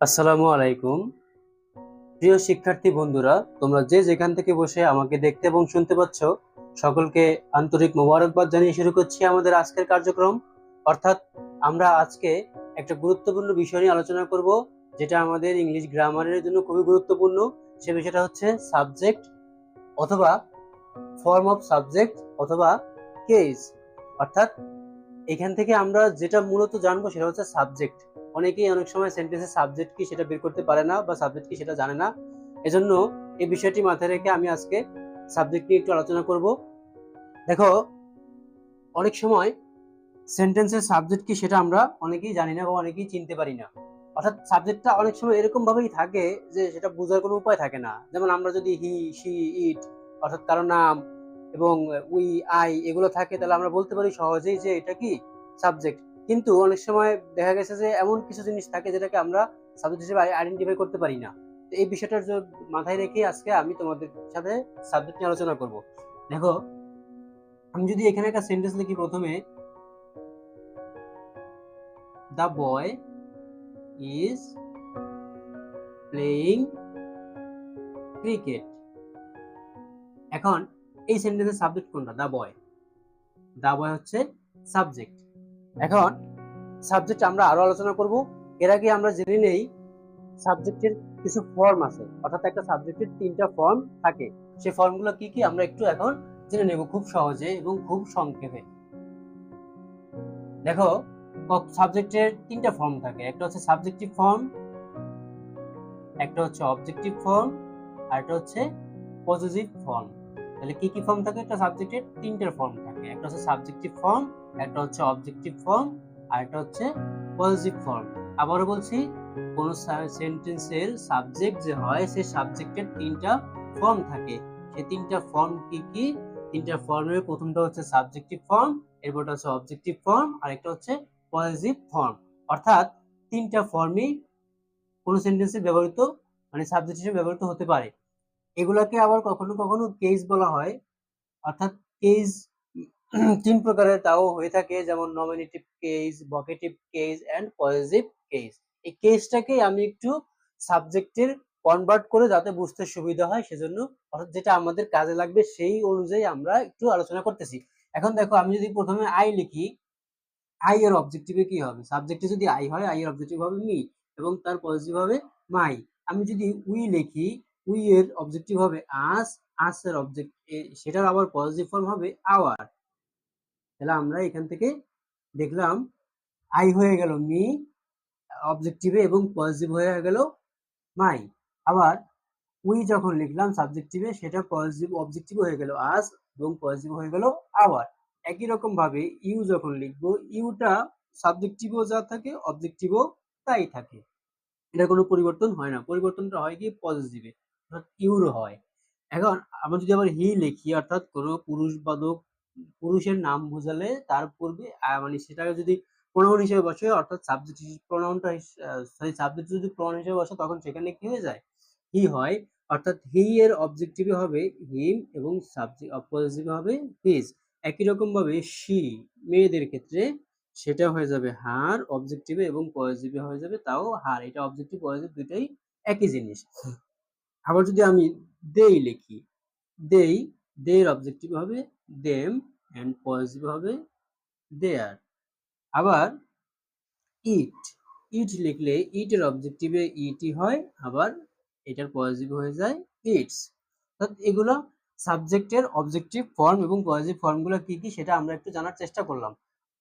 আসসালামু আলাইকুম। প্রিয় শিক্ষার্থী বন্ধুরা, তোমরা যে যেখান থেকে বসে আমাকে দেখতে এবং শুনতে পাচ্ছ, সকলকে আন্তরিক মোবারকবাদ জানিয়ে শুরু করছি আমাদের আজকের কার্যক্রম। অর্থাৎ আমরা আজকে একটা গুরুত্বপূর্ণ বিষয় নিয়ে আলোচনা করব, যেটা আমাদের ইংলিশ গ্রামারের জন্য খুবই গুরুত্বপূর্ণ। সে বিষয়টা হচ্ছে সাবজেক্ট অথবা ফর্ম অফ সাবজেক্ট অথবা কেস। অর্থাৎ এখান থেকে আমরা যেটা মূলত জানব সেটা হচ্ছে সাবজেক্ট। অনেকেই অনেক সময় সেন্টেন্সের সাবজেক্ট কি সেটা বের করতে পারে না বা সাবজেক্ট কি সেটা জানে না। এজন্য এই বিষয়টি মাথায় রেখে আমি আজকে সাবজেক্ট নিয়ে একটু আলোচনা করব। দেখো, অনেক সময় সেন্টেন্সের সাবজেক্ট কি সেটা আমরা অনেকেই জানি না বা অনেকেই চিনতে পারি না। অর্থাৎ সাবজেক্টটা অনেক সময় এরকম ভাবেই থাকে যে সেটা বোঝার কোনো উপায় থাকে না। যেমন আমরা যদি হি সি ইট অর্থাৎ কারও নাম এবং উই আই এগুলো থাকে, তাহলে আমরা বলতে পারি সহজেই যে এটা কি সাবজেক্ট কিন্তু অনেক সময় দেখা গেছে যে এমন কিছু জিনিস থাকে যেটাকে আমরা সাবজেক্ট হিসেবে আইডেন্টিফাই করতে পারি না। তো এই বিষয়টার মাথায় রেখে আজকে আমি তোমাদের সাথে সাবজেক্ট নিয়ে আলোচনা করব। দেখো, আমি যদি এখানে একটা সেন্টেন্স লিখি প্রথমে the boy is playing cricket এখন এই সেন্টেন্সের সাবজেক্ট কোনটা? দা বয় দ্য বয় হচ্ছে সাবজেক্ট এখন সাবজেক্ট আমরা আরও আলোচনা করব। এর আগে আমরা জেনে নেই সাবজেক্টের কিছু ফর্ম আছে। অর্থাৎ একটা সাবজেক্টের তিনটা ফর্ম থাকে। সেই ফর্মগুলো কি কি আমরা একটু এখন জেনে নেব খুব সহজে এবং খুব সংক্ষেপে। দেখো সাবজেক্টের তিনটা ফর্ম থাকে। একটা হচ্ছে সাবজেক্টিভ ফর্ম একটা হচ্ছে অবজেক্টিভ ফর্ম আর একটা হচ্ছে পজিটিভ ফর্ম তাহলে কি কি ফর্ম থাকে? একটা সাবজেক্টের তিনটার ফর্ম থাকে। একটা হচ্ছে সাবজেক্টিভ ফর্ম একটা হচ্ছে অবজেক্টিভ ফর্ম আর একটা হচ্ছে পজিটিভ ফর্ম আবারও বলছি, কোন সেন্টেন্সের সাবজেক্ট যে হয় সেই সাবজেক্টের তিনটা ফর্ম থাকে। সেই তিনটা ফর্ম কি কি? তিনটা ফর্মের প্রথমটা হচ্ছে সাবজেক্টিভ ফর্ম এরপরটা হচ্ছে অবজেক্টিভ ফর্ম আর একটা হচ্ছে পজিটিভ ফর্ম অর্থাৎ তিনটা ফর্মই কোনো সেন্টেন্সে ব্যবহৃত মানে সাবজেক্ট হিসেবে ব্যবহৃত হতে পারে। এগুলাকে আবার কখনো কখনো কেস বলা হয়। অর্থাৎ কেস তিন প্রকারের তাও হয়ে থাকে, যেমন nominative case vocative case and positive case এই কেসটাকে আমি একটু সাবজেক্টের কনভার্ট করে যাতে বুঝতে সুবিধা হয়, সেজন্য অর্থাৎ যেটা আমাদের কাজে লাগবে সেই অনুযায়ী আমরা একটু আলোচনা করতেছি। এখন দেখো, আমি যদি প্রথমে আই লিখি আই এর অবজেক্টিভে কি হবে? সাবজেক্টে যদি আই হয় আই এর অবজেক্টিভ হবে মি এবং তার পজিটিভ হবে মাই আমি যদি উই লিখি উই এর অবজেক্টিভ হবে আস আস এর অবজেক্ট সেটার আবার পজিটিভ ফর্ম হবে আওয়ার তাহলে আমরা এখান থেকে দেখলাম আই হয়ে গেল মি অবজেক্টিভে এবং পজিটিভ হয়ে গেল মাই আবার উই যখন লিখলাম সাবজেক্টিভে সেটা পজিটিভ অবজেক্টিভ হয়ে গেল আস এবং পজিটিভ হয়ে গেল আওয়ার একই রকম ভাবে ইউ যখন লিখব ইউটা সাবজেক্টিভও যা থাকে অবজেক্টিভও তাই থাকে। এটা কোনো পরিবর্তন হয় না। পরিবর্তনটা হয় কি? পজিটিভে অর্থাৎ ইউর হয়। এখন আমরা যদি আবার হি লিখি, অর্থাৎ কোনো পুরুষ বাদক পুরুষের নাম বোঝালে তার পূর্বে মানে সেটাকে যদি প্রোনাউন হিসেবে বসে, অর্থাৎ সাবজেক্ট প্রোনাউনটা সরি সাবজেক্ট যদি প্রোনাউন হিসেবে বসে, তখন সেখানে কি হয়ে যায়? হি হয়, অর্থাৎ হি এর অবজেক্টিভে হবে হিম এবং সাবজেক্ট পজিটিভ হবে হিজ একই রকম ভাবে শি মেয়েদের ক্ষেত্রে সেটা হয়ে যাবে হার অবজেক্টিভে এবং পজিটিভে হয়ে যাবে তাও হার এটা অবজেক্টিভ পজিটিভ দুইটাই একই জিনিস। আবার যদি আমি দেই লিখি, দেই দের অবজেক্টিভ হবে দেম এন্ড পজিটিভ হবে দেয়ার আবার ইট ইট লিখলে ইটের অবজেক্টিভে ইটি হয়, আবার এটার পজিটিভ হয়ে যায় ইটস এগুলো সাবজেক্টের অবজেক্টিভ ফর্ম এবং পজিটিভ ফর্মগুলো কি কি সেটা আমরা একটু জানার চেষ্টা করলাম।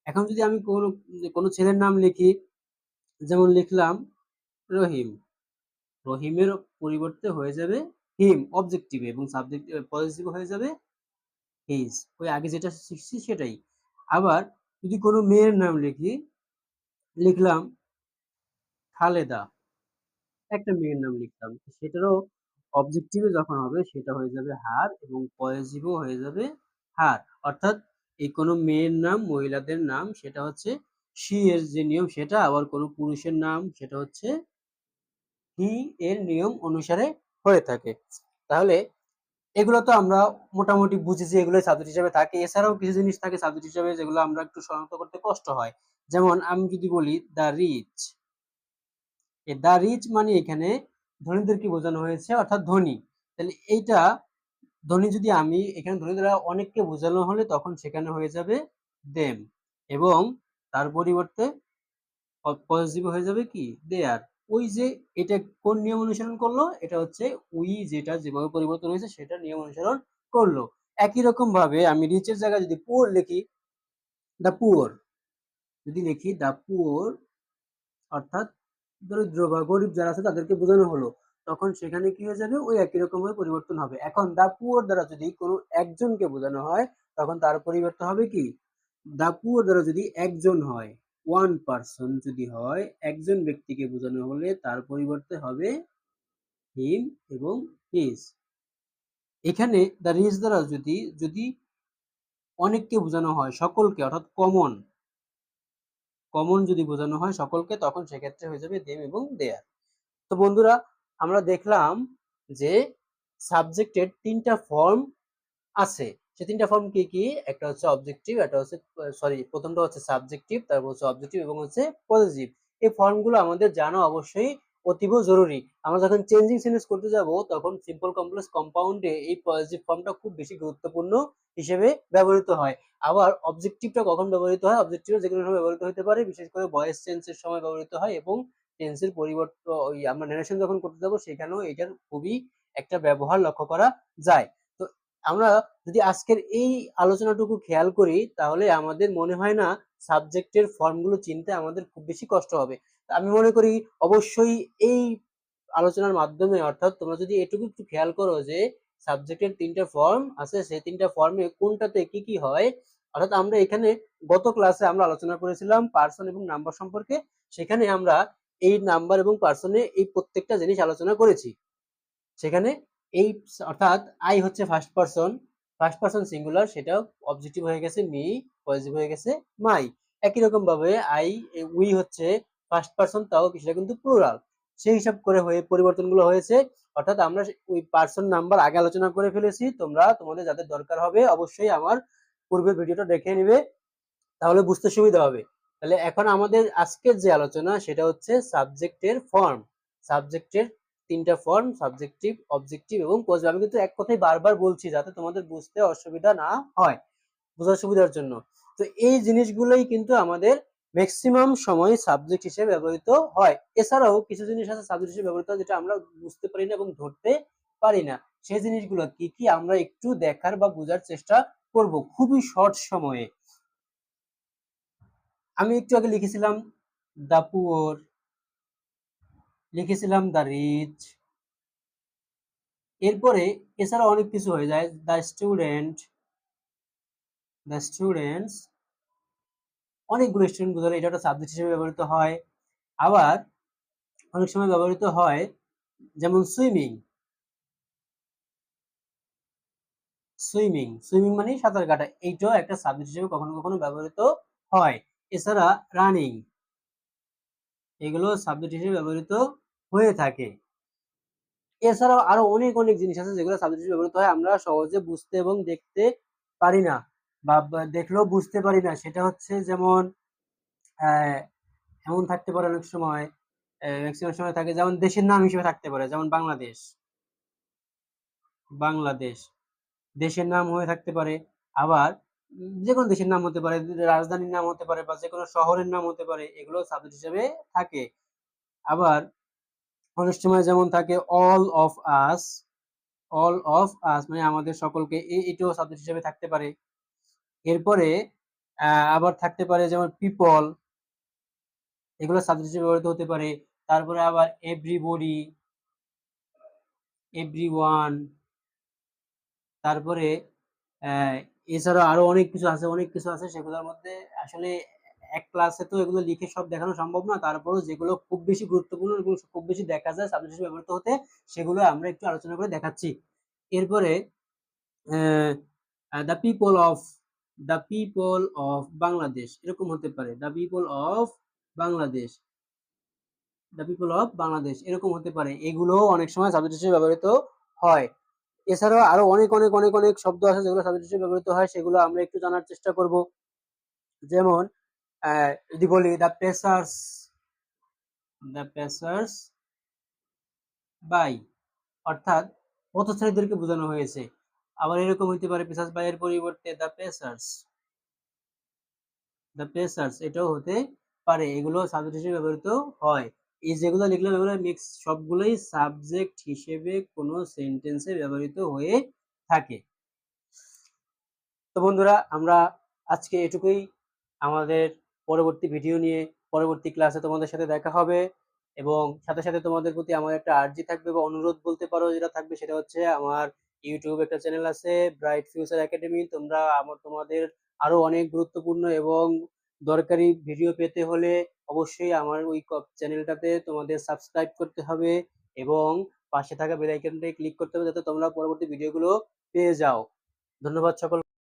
এখন যদি আমি কোনো কোনো ছেলের নাম লিখি, যেমন লিখলাম রহিম। রহিমের পরিবর্তে হয়ে যাবে হিম অবজেক্টিভে এবং সাবজেক্ট পজিটিভ হয়ে যাবে হিজ ওই আগে যেটা শিখছি সেটাই। আবার যদি কোনো মেয়ের নাম লিখি, লিখলাম খালেদা। একটা মেয়ের নাম লিখলাম, সেটারও অবজেক্টিভে যখন হবে, সেটা হয়ে যাবে হার এবং পজিটিভও হয়ে যাবে হার। অর্থাৎ এই কোনো মেয়ের নাম, মহিলাদের নাম, সেটা হচ্ছে সি এর যে নিয়ম, সেটা আবার কোনো পুরুষের নাম, সেটা হচ্ছে হি এর নিয়ম অনুসারে হয়ে থাকে। তাহলে এগুলো তো আমরা মোটামুটি বুঝেছি এগুলো সাবজেক্ট হিসাবে থাকে। এছাড়াও কিছু জিনিস থাকে সাবজেক্ট হিসেবে যেগুলো আমরা একটু শনাক্ত করতে কষ্ট হয়। যেমন আমি যদি বলি দ্য রিচ দ্য রিচ মানে এখানে ধনীদেরকে বোঝানো হয়েছে? অর্থাৎ ধনী। তাহলে এইটা ধনী যদি আমি, এখানে ধনী দ্বারা অনেককে বোঝানো হলে তখন সেখানে হয়ে যাবে দেম এবং তার পরিবর্তে পজিটিভ হয়ে যাবে কি? দেয়ার ওই যে এটা কোন নিয়ম অনুসরণ করল? এটা হচ্ছে উই যেটা যেভাবে পরিবর্তন হয়েছে সেটা নিয়ম অনুসরণ করল। একই রকম ভাবে আমি রিচের জায়গায় যদি পুয়ার লিখি দ্য পুয়ার যদি লিখি দ্য পুয়ার অর্থাৎ দরিদ্র বা গরিব যারা আছে তাদেরকে বোঝানো হলো, তখন সেখানে কি হয়ে যাবে? ওই একই রকম ভাবে পরিবর্তন হবে। এখন দ্য পুয়ার দ্বারা যদি কোনো একজনকে বোঝানো হয়, তখন তার পরিবর্তন হবে কি? দা পুয়ার দ্বারা যদি একজন হয় ওয়ান পার্সন যদি হয়, একজন ব্যক্তিকে বোঝানো হলে তার পরিবর্তে হবে হিম এবং হিজ এখানে দ্য রিচ দ্বারা যদি যদি অনেককে বোঝানো হয়, সকলকে, অর্থাৎ কমন কমন যদি বোঝানো হয় সকলকে, তখন সেক্ষেত্রে হয়ে যাবে দেম এবং দেয়ার তো বন্ধুরা, আমরা দেখলাম যে সাবজেক্টের তিনটা ফর্ম আছে। সে তিনটা ফর্ম কি কি? একটা হচ্ছে অবজেক্টিভ একটা হচ্ছে সরি প্রথমটা হচ্ছে সাবজেক্টিভ তারপর হচ্ছে অবজেক্টিভ এবং হচ্ছে পজিটিভ এই ফর্মগুলো আমাদের জানা অবশ্যই অতীব জরুরি। আমরা যখন চেঞ্জিং সেন্টেন্স করতে যাব, তখন সিম্পল কমপ্লেক্স কম্পাউন্ডে এই পজিটিভ ফর্মটা খুব বেশি গুরুত্বপূর্ণ হিসেবে ব্যবহৃত হয়। আবার অবজেক্টিভটা কখন ব্যবহৃত হয়? অবজেক্টিভ যে কোনো সময় ব্যবহৃত হতে পারে, বিশেষ করে ভয়েস চেঞ্জের সময় ব্যবহৃত হয় এবং টেন্সের পরিবর্তন আমরা নারেশন যখন করতে যাব, সেখানেও এটার খুবই একটা ব্যবহার লক্ষ্য করা যায়। আমরা যদি আজকের এই আলোচনাটুকু খেয়াল করি, তাহলে আমাদের মনে হয় না সাবজেক্টের ফর্মগুলো চিনতে আমাদের খুব বেশি কষ্ট হবে। আমি মনে করি অবশ্যই এই আলোচনার মাধ্যমে, অর্থাৎ তোমরা যদি এটুকু একটু খেয়াল করো যে সাবজেক্টের তিনটা ফর্ম আছে, সেই তিনটা ফর্মে কোনটাতে কি কি হয়, অর্থাৎ আমরা এখানে গত ক্লাসে আমরা আলোচনা করেছিলাম পার্সন এবং নাম্বার সম্পর্কে, সেখানে আমরা এই নাম্বার এবং পার্সনে এই প্রত্যেকটা জিনিস আলোচনা করেছি। সেখানে এই অর্থাৎ আই হচ্ছে first person first person singular সেটাও অবজেক্টিভ হয়ে গেছে মি পজিটিভ হয়ে গেছে মাই একই রকম ভাবে আই উই হচ্ছে ফার্স্ট পার্সন তাও সেটা কিন্তু প্লুরাল সেই হিসাব করে হয়ে, পরিবর্তনগুলো হয়েছে। অর্থাৎ আমরা ওই পার্সন নাম্বার আগে আলোচনা করে ফেলেছি। তোমরা, তোমাদের যাদের দরকার হবে, অবশ্যই আমার পূর্বের ভিডিওটা দেখে নিবে। তাহলে বুঝতে সুবিধা হবে। তাহলে এখন আমাদের আজকের যে আলোচনা, সেটা হচ্ছে সাবজেক্টের ফর্ম সাবজেক্টের তিনটা ফর্ম সাবজেক্টিভ অবজেক্টিভ এবং পজিটিভ আমি কিন্তু এক কথাই বারবার বলছি যাতে তোমাদের বুঝতে অসুবিধা না হয় বোঝার সুবিধার জন্য। তো এই জিনিসগুলোই কিন্তু আমাদের ম্যাক্সিমাম সময় সাবজেক্ট হিসেবে ব্যবহৃত হয়। এছাড়াও কিছু জিনিস আছে সাবজেক্ট হিসেবে ব্যবহৃত হয় যেটা আমরা বুঝতে পারি না এবং ধরতে পারি না। সেই জিনিসগুলো কি কি আমরা একটু দেখার বা বোঝার চেষ্টা করব খুবই শর্ট সময়ে। আমি একটু আগে লিখেছিলাম দা পুয়ার লিখেছিলাম দ্য রিচ এরপরে এছাড়া অনেক কিছু হয়ে যায়। দ্য স্টুডেন্ট দ্য স্টুডেন্টস অনেকগুলো স্টুডেন্ট বোঝালে এটা একটা সাবজেক্ট হিসেবে ব্যবহৃত হয়। আবার অনেক সময় ব্যবহৃত হয় যেমন সুইমিং। সুইমিং সুইমিং মানে সাঁতার কাটা। এইটাও একটা সাবজেক্ট হিসেবে কখনো কখনো ব্যবহৃত হয়। এছাড়া রানিং, এগুলো সাবজেক্ট হিসেবে ব্যবহৃত হয়ে থাকে। এছাড়াও আরও অনেক অনেক জিনিস আছে যেগুলো সাবজেক্ট ব্যবহৃত হয়, আমরা সহজে বুঝতে এবং দেখতে পারি না বা দেখলেও বুঝতে পারি না। সেটা হচ্ছে যেমন এমন থাকতে পারে অনেক সময় ম্যাক্সিমাম সময় থাকে যেমন দেশের নাম হিসেবে থাকতে পারে, যেমন বাংলাদেশ। বাংলাদেশ। দেশের নাম হয়ে থাকতে পারে, আবার যে কোনো দেশের নাম হতে পারে, রাজধানীর নাম হতে পারে বা যে কোনো শহরের নাম হতে পারে, এগুলো সাবজেক্ট হিসেবে থাকে। আবার অনেক সময় যেমন থাকে all of us all of us মানে আমাদের সকলকে এটাও সাবজেক্ট হিসেবে থাকতে পারে। এরপরে আবার থাকতে পারে যেমন পিপল এগুলো সাবজেক্ট হিসেবে ব্যবহৃত হতে পারে। তারপরে আবার এভরিবডি এভরি ওয়ান তারপরে এছাড়া আরও অনেক কিছু আছে, অনেক কিছু আছে সেগুলোর মধ্যে আসলে এক ক্লাসে তো এগুলো লিখে সব দেখানো সম্ভব না তারপরেও যেগুলো খুব বেশি গুরুত্বপূর্ণ এবং খুব বেশি দেখা যায় সাবজেক্ট হিসেবে ব্যবহৃত হতে, সেগুলো আমরা একটু আলোচনা করে দেখাচ্ছি। এরপরে the people of the people of Bangladesh এরকম হতে পারে the people of Bangladesh the people of Bangladesh এরকম হতে পারে এগুলো অনেক সময় সাবজেক্ট হিসেবে ব্যবহৃত হয়। এছাড়াও আরও অনেক অনেক অনেক অনেক শব্দ আছে যেগুলো সাবজেক্ট হিসেবে ব্যবহৃত হয়, সেগুলো আমরা একটু জানার চেষ্টা করব। যেমন যদি বলি the passers the passers by অর্থাৎ পথচারীদেরকে বোঝানো হয়েছে। আবার এরকম হইতে পারে পেসার্স বাই এর পরিবর্তে দ্য পেসার্স দ্য পেসার্স এটাও হতে পারে। এগুলো সাবজেক্ট হিসেবে ব্যবহৃত হয়। এই যেগুলো লিখলাম, এগুলো মিক্স সবগুলোই সাবজেক্ট হিসেবে কোনো সেন্টেন্সে ব্যবহৃত হয়ে থাকে। তো বন্ধুরা, আমরা আজকে এটুকুই। আমাদের পরবর্তী ভিডিও নিয়ে পরবর্তী ক্লাসে তোমাদের সাথে দেখা হবে। এবং সাথে সাথে তোমাদের প্রতি আমার একটা আর্জি থাকবে বা অনুরোধ বলতে পারো যেটা থাকবে সেটা হচ্ছে আমার ইউটিউব একটা চ্যানেল আছে ব্রাইট ফিউচার একাডেমি তোমরা আমার, তোমাদের আরও অনেক গুরুত্বপূর্ণ এবং দরকারি ভিডিও পেতে হলে অবশ্যই আমার ওই চ্যানেলটাতে তোমাদের সাবস্ক্রাইব করতে হবে এবং পাশে থাকা বেল ক্লিক করতে হবে যাতে তোমরা পরবর্তী ভিডিওগুলো পেয়ে যাও। ধন্যবাদ সকল